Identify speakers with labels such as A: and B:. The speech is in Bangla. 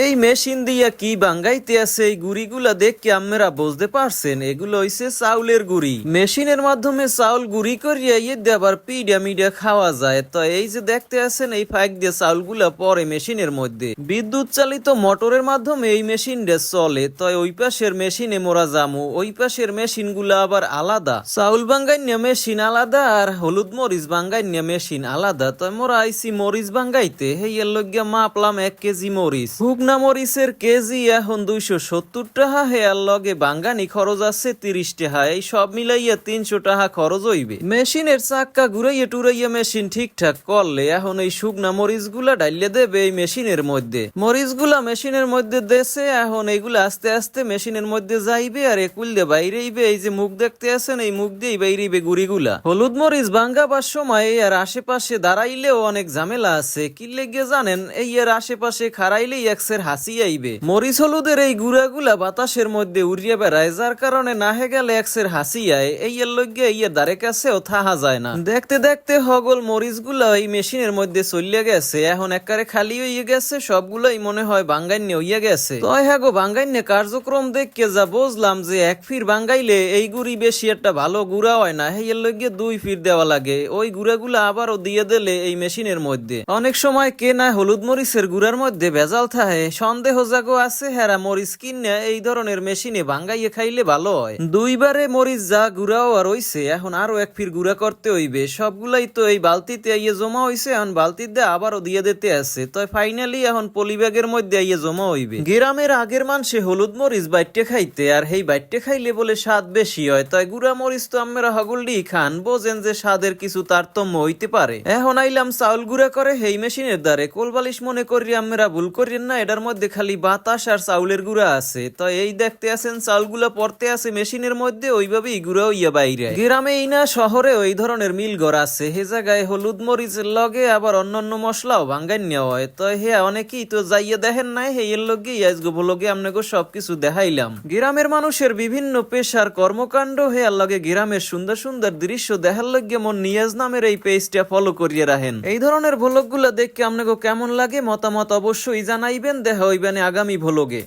A: এই মেশিন দিয়া কি বাঙ্গাইতে আছে? এই গুড়িগুলা দেখে আমরা বুঝতে পারছেন, এগুলো হইছে চাউলের গুড়ি। মেশিনের মাধ্যমে চাউল গুড়ি করিয়া ইয়ে আবার পিডিয়া মিডিয়া খাওয়া যায়। তো এই যে দেখতে আছেন, এই ফাইক দিয়ে চাউলগুলা পরে মেশিনের মধ্যে। বিদ্যুৎ চালিত মোটরের মাধ্যমে এই মেশিনটা চলে, তো ওই পাশের মেশিনে মোরা জামু ওই পাশের মেশিনগুলা আবার আলাদা। চাউল বাঙ্গাইনিয়া মেশিন আলাদা আর হলুদ মরিচ বাঙ্গাইনিয়া মেশিন আলাদা। তো মোরা আইসি মরিচ বাঙ্গাইতে হেই এর লজ্ঞা মাপলাম এক কেজি মরিচ। হুগনা মরিচের কেজি এখন দুইশো সত্তর টাকা হেয়ার লগে বাঙ্গানি খরচ আছে তিরিশ টাকা এই সব মিলাইয়া তিনশো টাকা খরচ হইবে। মেশিনের চাক্কা ঘুরাইয়া টুরাইয়া মেশিন ঠিকঠাক করলে এখন এই শুকনা মরিচগুলা ডাইলে দেবে এই মেশিনের মধ্যে। মরিচগুলা মেশিনের মধ্যে দেশে এখন এইগুলা আস্তে আস্তে মেশিনের মধ্যে যাইবে আর একুল দিয়ে বাইরেইবে। এই যে মুখ দেখতে আছেন, এই মুখ দিয়েই বাইরেইবে গুড়িগুলা। হলুদ মরিচ ভাঙ্গাবার সময় আর আশেপাশে দাঁড়াইলেও অনেক ঝামেলা আছে। কি লেগে জানেন, এই এর আশেপাশে খারাইলেই একসের হাসি আইবে। মরিচ হলুদের এই গুড়াগুলা বাতাসের মধ্যে উড়িয়ে বেড়ায়, যার কারণে নাহে গেলে একসের হাসি আয়। এই এর লগে এই এর দ্বারে কাছেও থাহা যায় না। দেখতে দেখতে হগল মরিচগুলা এই মেশিনের মধ্যে চলিয়ে গেছে। এখন একবারে খালি হইয়ে গেছে, সবগুলাই মনে হয় বাঙ্গাইন্য হইয়া গেছে। তো হ্যাঁ গো কার্যক্রম দেখকে যা বুঝলাম যে এক ফির বাঙ্গাইলে এই গুড়ি বেশি একটা ভালো গুড়া হয় না। এর লগে দুই ফির দেওয়া লাগে। ওই গুড়াগুলা আবারও দিয়ে দিলে এই মেশিনের মধ্যে। অনেক সময় কে না হলুদ মরিচের গুড়ার মধ্যে ভেজাল থাকে সন্দেহ জাগো আছে, হেরা মরিচ কিনে এই ধরনের মেশিনে ভাঙ্গাইয়ে খাইলে ভালো হয়। দুইবারে মরিচ যা গুড়াও আর হইছে, এখন আরও এক ফির গুড়া করতে হইবে। সবগুলাই তো এই বালতিতে আইয়ে জমা হইছে, এখন বালতিতে আবারও দিয়ে দিতে আছে। তো ফাইনালি এখন পলিব্যাগের মধ্যে আইয়ে জমা হইবে। গ্রামের আগের মানুষে হলুদ মরিচ বাইটে খাইতে, আর সেই বাইটে খাইলে বলে স্বাদ বেশি হয়। তাই গুড়া মরিচ তো আমরা হগলডি খান, বোঝেন যে স্বাদের কিছু তারতম্য হইতে পারে। এখন আইলাম চাউল গুঁড়া করে হেই মেশিনের দ্বারে। কোলবালিশ মনে করি আমরা ভুল করিয়েন না এটার মধ্যে খালি বাতাস আর চাউলের গুঁড়া আছে। তো এই দেখতে আছেন, চাউলগুলা পড়তে আছে মেশিনের মধ্যে, ওইভাবেই গুঁড়া হইয়া বাইরে। গ্রামে এই না শহরে ওই ধরনের মিল ঘর আছে। হে জায়গায় হলুদ মরিচের লগে আবার অন্যান্য মশলাও ভাঙ্গাই নেওয়া হয়। তো হে, অনেকেই তো যাইয়া দেখেন নাই, হে, এর লগে আজগো ভোলগে আপনাকে সবকিছু দেখাইলাম। গ্রামের মানুষের বিভিন্ন পেশার কর্মকাণ্ড, হে আর লগে গ্রামের সুন্দর সুন্দর দৃশ্য দেখার লগে মন নিয়াজ নামের এই পেজটা ফলো করিয়ে রাখেন। এই ধরনের ভ্লগগুলা দেখে আপনাকে কেমন লাগে মতামত অবশ্যই জানাইবেন। দেখা হইবেন আগামী ভ্লগে।